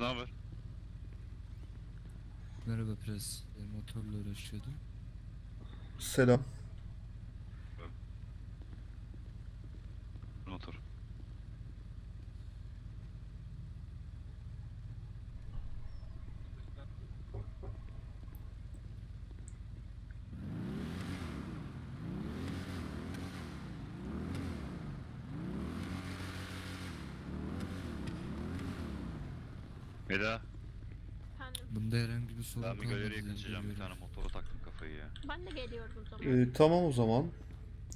Ne haber? Merhaba Prens. E, motorla uğraşıyordum. Selam. Motor. Eda, Efendim, Bunda herhangi bir sorun ben bir kalmadı galeriye diye kaçacağım. Bir görüyorum. tane motora taktım kafayı ya. ben de geliyorum o zaman. Ee, tamam o zaman.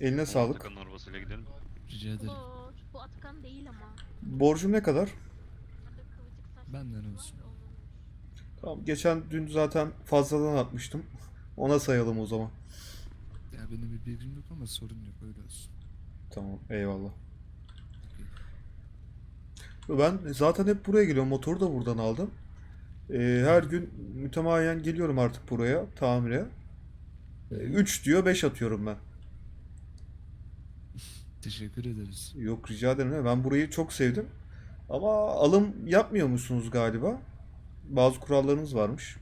Eline sağlık. Atakan'ın arabasıyla gidelim. Rica ederim. Olur. Bu Atakan değil ama. Borcum ne kadar? Burada kıvırcık saçlı Benden var, olsun. onun. Tamam. Geçen dün zaten fazladan atmıştım. Ona sayalım o zaman. Ya benim bir bilgim yok ama sorun yok öyle olsun. Tamam. Eyvallah. Ben zaten hep buraya geliyorum. Motoru da buradan aldım. Ee, her gün mütemadiyen geliyorum artık buraya tamire. 3 diyor 5 atıyorum ben. Teşekkür ederiz. Yok rica ederim. Ben burayı çok sevdim. Ama alım yapmıyor musunuz galiba? Bazı kurallarınız varmış.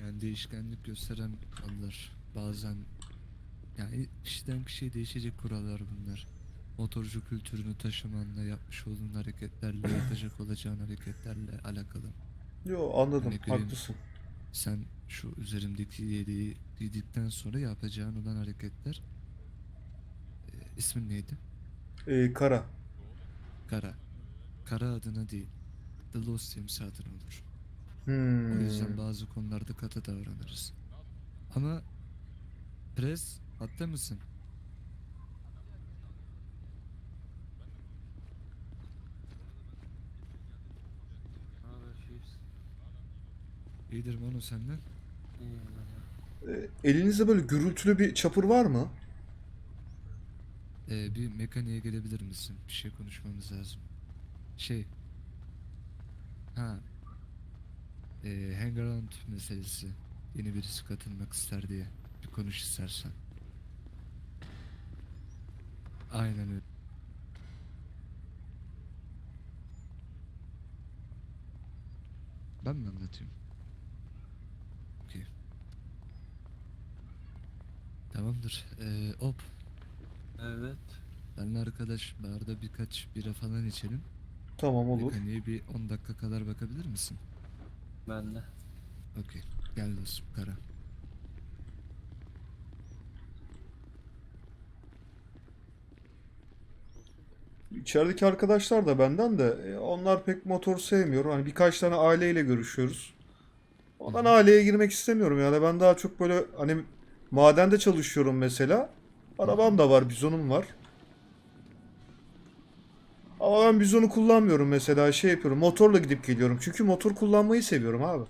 Yani değişkenlik gösteren kurallar. Bazen yani kişiden kişiye değişecek kurallar bunlar. Motorcu kültürünü taşımanla yapmış olduğun hareketlerle yapacak olacağın hareketlerle alakalı. Yo anladım. Örnek vereyim. Haklısın. Sen şu üzerimdeki yeleği giydikten sonra yapacağın olan hareketler e, ismin neydi? Ee, kara. Kara. Kara adına değil. The Lost Teams adına olur. O Hmm. yüzden bazı konularda katı davranırız. Ama Pres hatta mısın? İyidir Manu senden. Ee, elinizde böyle gürültülü bir çapır var mı? Ee, bir mekaniğe gelebilir misin? Bir şey konuşmamız lazım. Şey. Ha. Ee, hangaround meselesi. Yeni birisi katılmak ister diye. Bir konuş istersen. Aynen öyle. Ben mi anlatayım? Okey. Tamamdır. Ee, op. Evet. Benle arkadaş barda birkaç bira falan içelim. Tamam olur. Mekaniğe bir 10 dakika kadar bakabilir misin? Ben de. Okey. Gel dostum kara. İçerideki arkadaşlar da benden de e, onlar pek motor sevmiyor. Hani birkaç tane aileyle görüşüyoruz. Ondan aileye girmek istemiyorum yani. Ben daha çok böyle hani madende çalışıyorum mesela. Arabam da var, bizonum var. Ama ben bizonu kullanmıyorum mesela şey yapıyorum. Motorla gidip geliyorum. Çünkü motor kullanmayı seviyorum abi.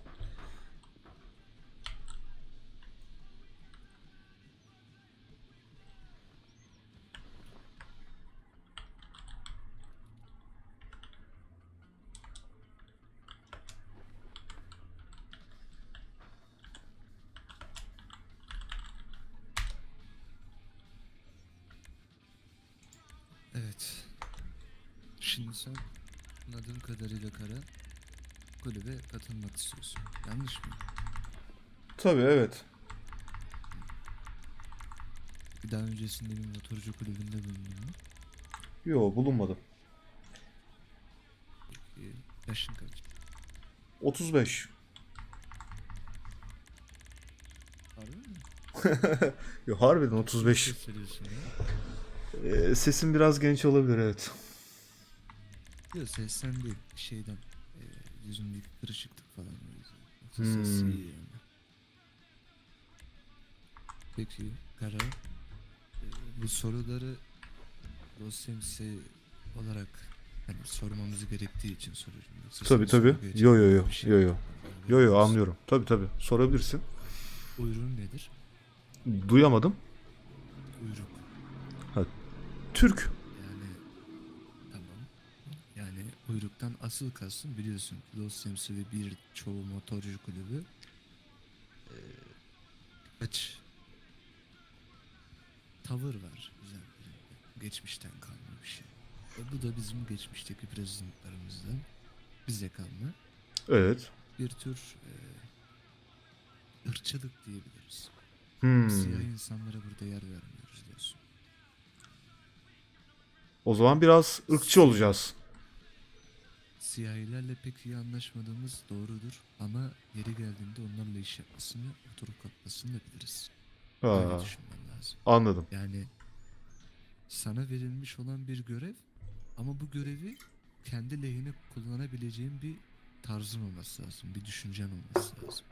Evet. Şimdi sen anladığım kadarıyla kara kulübe katılmak istiyorsun. Yanlış mı? Tabii evet. Bir daha öncesinde bir motorcu kulübünde bulundun mu? Yo bulunmadım. Peki yaşın kaç? 35. Harbi mi? Yo harbiden 35. Gösteriyorsun ya. Ee, sesim biraz genç olabilir evet. Yok sesten değil şeyden e, yüzündeki kırışıklık falan Hmm. ses iyi yani. Peki Kara e, bu soruları Dosyemsi olarak hani sormamız gerektiği için soruyorum. Yoksa Tabii sana tabii. Yo yo yo. bir şey Yo yo. yok. Yo yo anlıyorum. Tabii tabii. Sorabilirsin. Uyrun nedir? Duyamadım. Uyruk. Türk. Yani tamam. Yani uyruktan asıl kastım biliyorsun Dosyemsi ve bir çoğu motorcu kulübü e, kaç tavır var üzerlerinde. Geçmişten kalma bir şey. Ve bu da bizim geçmişteki prezidentlerimizden bize kalma Evet. bir tür e, ırkçılık diyebiliriz. Hmm. Siyah insanlara burada yer vermiyoruz diyorsun. O zaman biraz ırkçı olacağız. Siyahilerle pek iyi anlaşmadığımız doğrudur ama yeri geldiğinde onlarla iş yapmasını, oturup kalkmasını da biliriz. Öyle Ha, düşünmen lazım. anladım. Yani sana verilmiş olan bir görev ama bu görevi kendi lehine kullanabileceğin bir tarzın olması lazım, bir düşüncen olması lazım.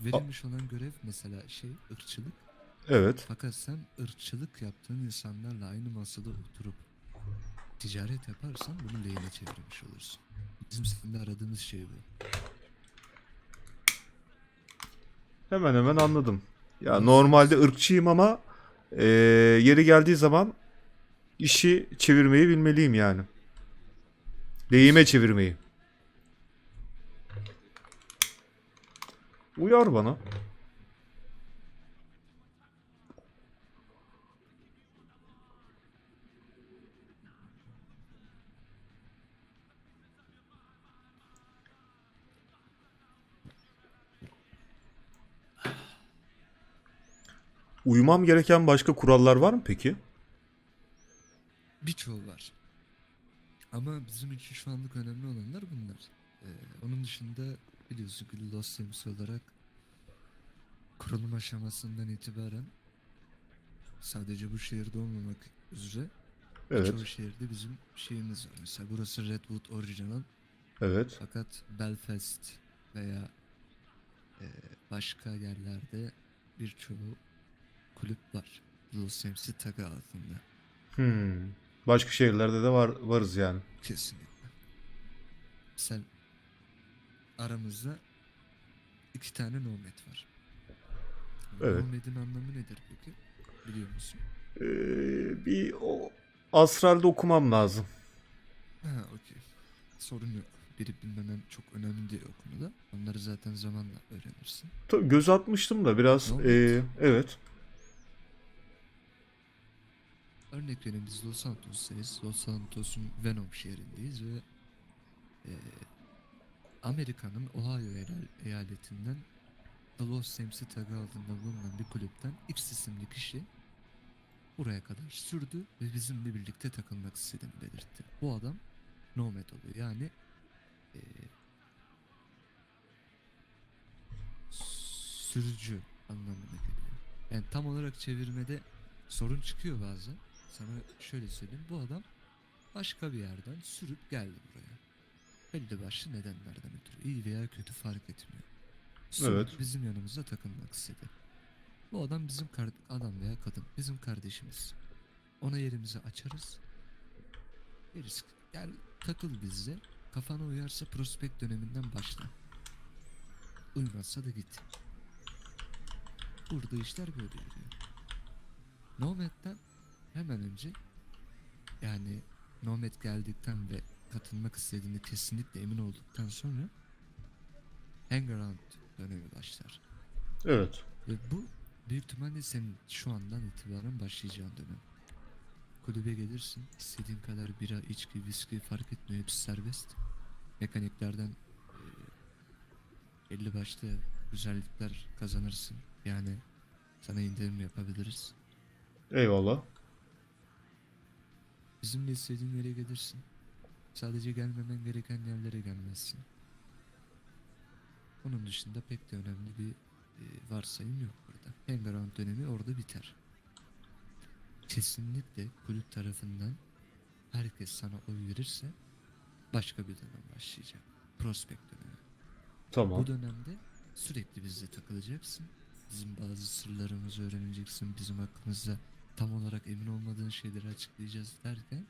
Verilmiş olan görev mesela şey ırkçılık Evet. fakat sen ırkçılık yaptığın insanlarla aynı masada oturup ticaret yaparsan bunu lehine çevirmiş olursun. Bizim seninle aradığımız şey bu. Hemen hemen anladım. Ya normalde ırkçıyım ama eee, yeri geldiği zaman işi çevirmeyi bilmeliyim yani. Deyime çevirmeyi. Uyar bana. Uymam gereken başka kurallar var mı peki? Birçoğu var. Ama bizim için şu anlık önemli olanlar bunlar. Ee, onun dışında biliyorsun ki Los Sims olarak kurulum aşamasından itibaren sadece bu şehirde olmamak üzere Evet, çoğu şehirde bizim şeyimiz var. Mesela burası Redwood Original evet. fakat Belfast veya e, başka yerlerde birçoğu kulüp var. Los Sims'i tadı altında. Hmm. Başka şehirlerde de var varız yani. Kesinlikle. Sen aramızda iki tane nomad var. Evet. Nomad'in anlamı nedir peki? Biliyor musun? Ee, bir o astralde okumam lazım. Ha okey. Sorun yok. Biri bilmemen çok önemli değil o konuda. Onları zaten zamanla öğrenirsin. Tabii göz atmıştım da biraz. Oldu? ee, evet. Örnek vereyim biz Los Santos'tayız. Los Santos'un Venom şehrindeyiz ve eee, Amerika'nın Ohio eyal- eyaletinden The Los Sams'i tagı altında bulunan bir kulüpten X isimli kişi buraya kadar sürdü ve bizimle birlikte takılmak istediğini belirtti. Bu adam nomad oluyor yani eee, sürücü anlamına geliyor. Yani tam olarak çevirmede sorun çıkıyor bazen. Sana şöyle söyleyeyim. Bu adam başka bir yerden sürüp geldi buraya. Belli başlı nedenlerden ötürü. iyi veya kötü fark etmiyor. Sürüp Evet. bizim yanımıza takılmak istedi. Bu adam bizim adam veya kadın. Bizim kardeşimiz. Ona yerimizi açarız. Deriz gel takıl bizle. Kafana uyarsa prospekt döneminden başla. Uymazsa da git. Burada işler böyle yürüyor. Nomad'den hemen önce yani Nomad geldikten ve katılmak istediğini kesinlikle emin olduktan sonra Hangaround dönemi başlar. Evet. Ve bu büyük ihtimalle senin şu andan itibaren başlayacağın dönem. Kulübe gelirsin, istediğin kadar bira, içki, viski fark etmiyor, hepsi serbest. Mekaniklerden eee, belli başlı güzellikler kazanırsın. Yani sana indirim yapabiliriz. Eyvallah. Bizimle istediğin yere gelirsin. Sadece gelmemen gereken yerlere gelmezsin. Onun dışında pek de önemli bir e, varsayım yok burada. Hangaround dönemi orada biter. Kesinlikle kulüp tarafından herkes sana oy verirse başka bir dönem başlayacak. Prospect dönemi. Tamam. Bu dönemde sürekli bizle takılacaksın. Bizim bazı sırlarımızı öğreneceksin. Bizim hakkımızda tam olarak emin olmadığın şeyleri açıklayacağız derken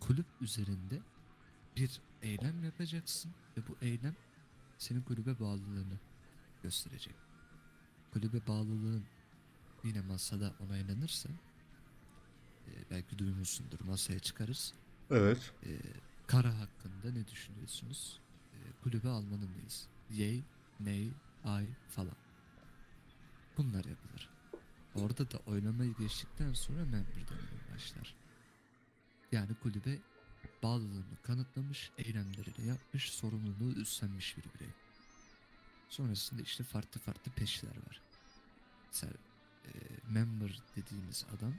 kulüp üzerinde bir eylem yapacaksın ve bu eylem senin kulübe bağlılığını gösterecek. Kulübe bağlılığın yine masada onaylanırsa e, belki duymuşsundur masaya çıkarız. Evet. E, Kara hakkında ne düşünüyorsunuz? E, kulübe almalı mıyız? Yay, nay, ay falan. Bunlar yapılır. Orada da oylamayı geçtikten sonra memur dönemi başlar. Yani kulübe bağlılığını kanıtlamış, eylemlerini yapmış, sorumluluğu üstlenmiş bir birey. Sonrasında işte farklı farklı peşler var. Mesela e, member dediğimiz adam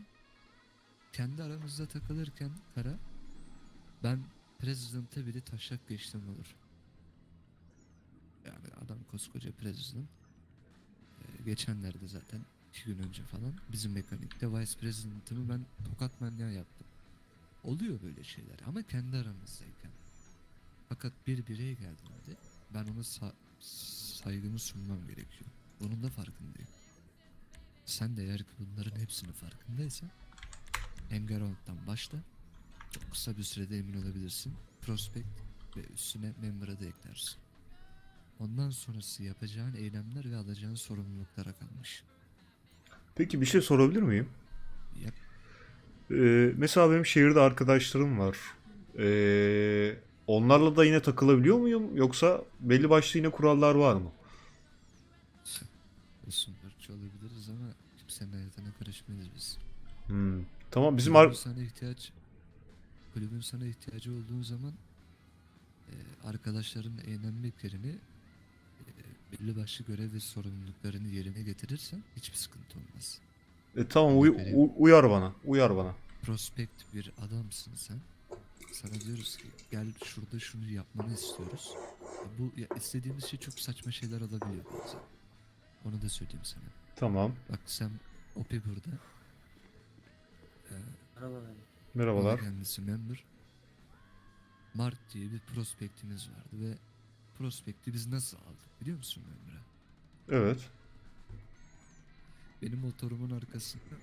kendi aramızda takılırken kara ben president'e bile taşak geçtim olur. Yani adam koskoca president. E, geçenlerde zaten iki gün önce falan bizim mekanikte vice president'ımı ben tokat manyağı yaptım. Oluyor böyle şeyler ama kendi aramızdayken. Fakat bir bireye geldiğinde ben ona sa- saygımı sunmam gerekiyor. Bunun da farkındayım. Sen de eğer bunların hepsinin farkındaysan Engaround'dan başla. Çok kısa bir sürede emin olabilirsin. Prospect ve üstüne member'a da eklersin. Ondan sonrası yapacağın eylemler ve alacağın sorumluluklara kalmış. Peki bir şey sorabilir miyim? Yap. Ee, mesela benim şehirde arkadaşlarım var. Ee, onlarla da yine takılabiliyor muyum? Yoksa belli başlı yine kurallar var mı? Olsun ırkçı olabiliriz ama kimsenin hayatına karışmayız biz. Hmm. Tamam bizim kulübün ar- sana ihtiyaç kulübün sana ihtiyacı olduğun zaman e, arkadaşların eğlenmek yerine e, belli başlı görev ve sorumluluklarını yerine getirirsen hiçbir sıkıntı olmaz. E, tamam uy- u- uyar bana. Uyar bana. Prospekt bir adamsın sen. Sana diyoruz ki gel şurada şunu yapmanı istiyoruz. Ya Bu ya istediğimiz şey çok saçma şeyler olabiliyor bazen. Onu da söyleyeyim sana. Tamam. Bak sen Opi burada. Ee. Merhabalar. Ona kendisi member. Mart diye bir prospektimiz vardı ve prospekti biz nasıl aldık biliyor musun member'a? Evet. Benim motorumun arkasında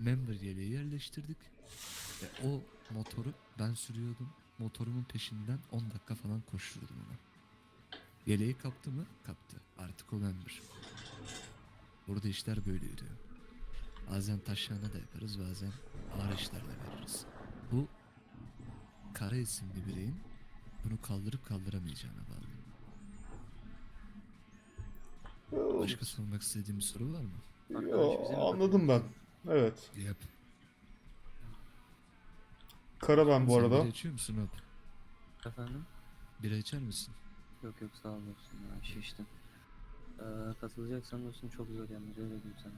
member yeleği yerleştirdik ve o motoru ben sürüyordum. Motorumun peşinden 10 dakika falan koşturdum ona. Yeleği kaptı mı? Kaptı. Artık o member. Burada işler böyle yürüyor. Bazen taşlarına da yaparız, bazen ağır işler de veririz. Bu Kara isimli bireyin bunu kaldırıp kaldıramayacağına bağlı. Başka sormak istediğim bir soru var mı? Yo, anladım ben. Evet. Yap. Kara ben bu Sen arada. bira içiyor musun abi? Efendim? Bira içer misin? Yok yok sağ olasın ya şiştim. Ee, katılacaksan dostum çok zor yalnız öyle diyeyim sana.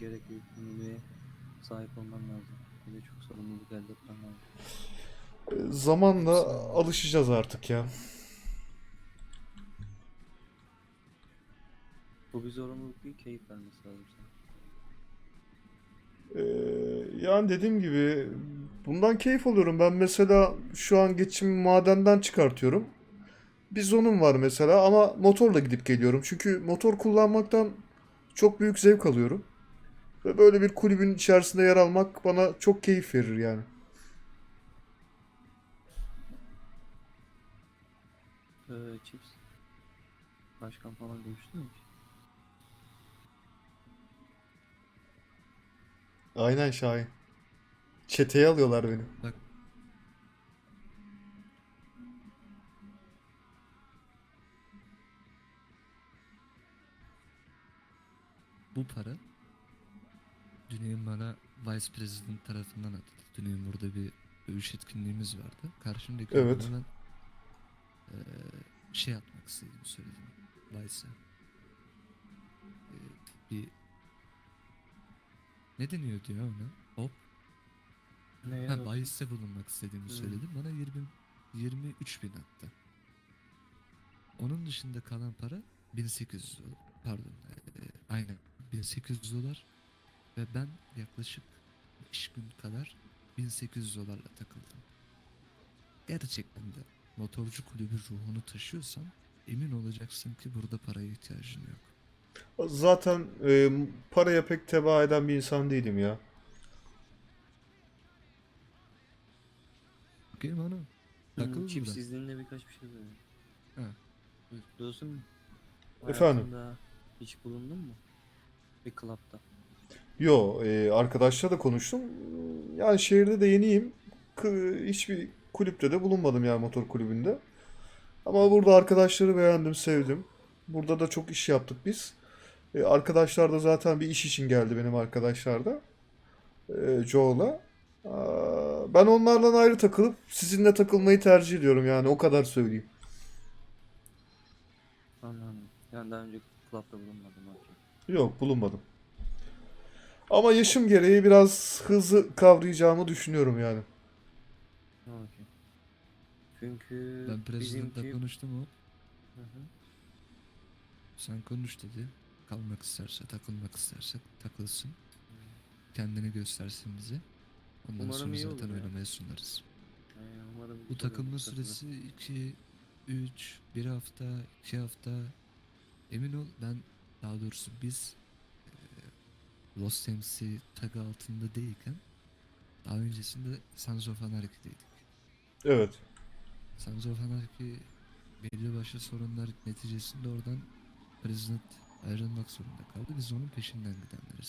Gerekli yükümlülüğe sahip olman lazım. Bir de çok sorumluluk elde etmen lazım. Zamanla alışacağız artık ya. Bu bir zorunluluk değil keyif vermesi lazım sana. Ee, yani dediğim gibi bundan keyif alıyorum. Ben mesela şu an geçim madenden çıkartıyorum. Bizonum var mesela ama motorla gidip geliyorum. Çünkü motor kullanmaktan çok büyük zevk alıyorum. Ve böyle bir kulübün içerisinde yer almak bana çok keyif verir yani. Ee, Chips. Başkan falan mü hiç? Aynen Şahin. Çeteye alıyorlar beni. Bak. Bu para Düney'in bana Vice President tarafından atıldı. Düney'in burada bir dövüş etkinliğimiz vardı. Karşımdaki Evet. adama eee, şey atmak istediğimi söyledim. Vice'a. Eee, bir ne deniyor diyor ona? Hop. Ne ya? Ha, bahiste bulunmak istediğimi Hı. söyledim. Bana 20 23 bin attı. Onun dışında kalan para 1800 dolar. Pardon. eee, aynen 1800 dolar. Ve ben yaklaşık 5 gün kadar 1800 dolarla takıldım. Gerçekten de motorcu kulübü ruhunu taşıyorsan emin olacaksın ki burada paraya ihtiyacın yok. Zaten e, paraya pek teba eden bir insan değilim ya. Hanım. Hmm, Takıl burada. izninle birkaç bir şey. Ha, buyur. Dostum. Efendim? hayatında Hiç bulundun mu? Bir klapta. Yo, e, arkadaşla da konuştum. Yani şehirde de yeniyim. Hiçbir kulüpte de bulunmadım yani motor kulübünde. Ama burada arkadaşları beğendim, sevdim. Burada da çok iş yaptık biz. E, arkadaşlar da zaten bir iş için geldi benim arkadaşlar da. E, Joe'la. Aa, Ben onlardan ayrı takılıp sizinle takılmayı tercih ediyorum yani o kadar söyleyeyim. Anladım. Yani daha önce club'da bulunmadım. okey. Yok bulunmadım. Ama yaşım gereği biraz hızlı kavrayacağımı düşünüyorum yani. Okey. Çünkü Ben prezidentle bizimki... konuştum o. Hı hı. Sen konuş dedi. Kalmak isterse, takılmak isterse takılsın. Kendini göstersin bize. Ondan Umarım sonra iyi zaten ya. oynamaya sunarız. Aynen, umarım Bu güzel takılma olur, süresi 2, 3, 1 hafta, 2 hafta. Emin ol ben daha doğrusu biz eee, Lost MC tagı altında değilken daha öncesinde Sons of Anarchy'deydik. Evet. Sons of Anarchy belli başlı sorunlar neticesinde oradan President ayrılmak zorunda kaldı. Biz onun peşinden gidenleriz.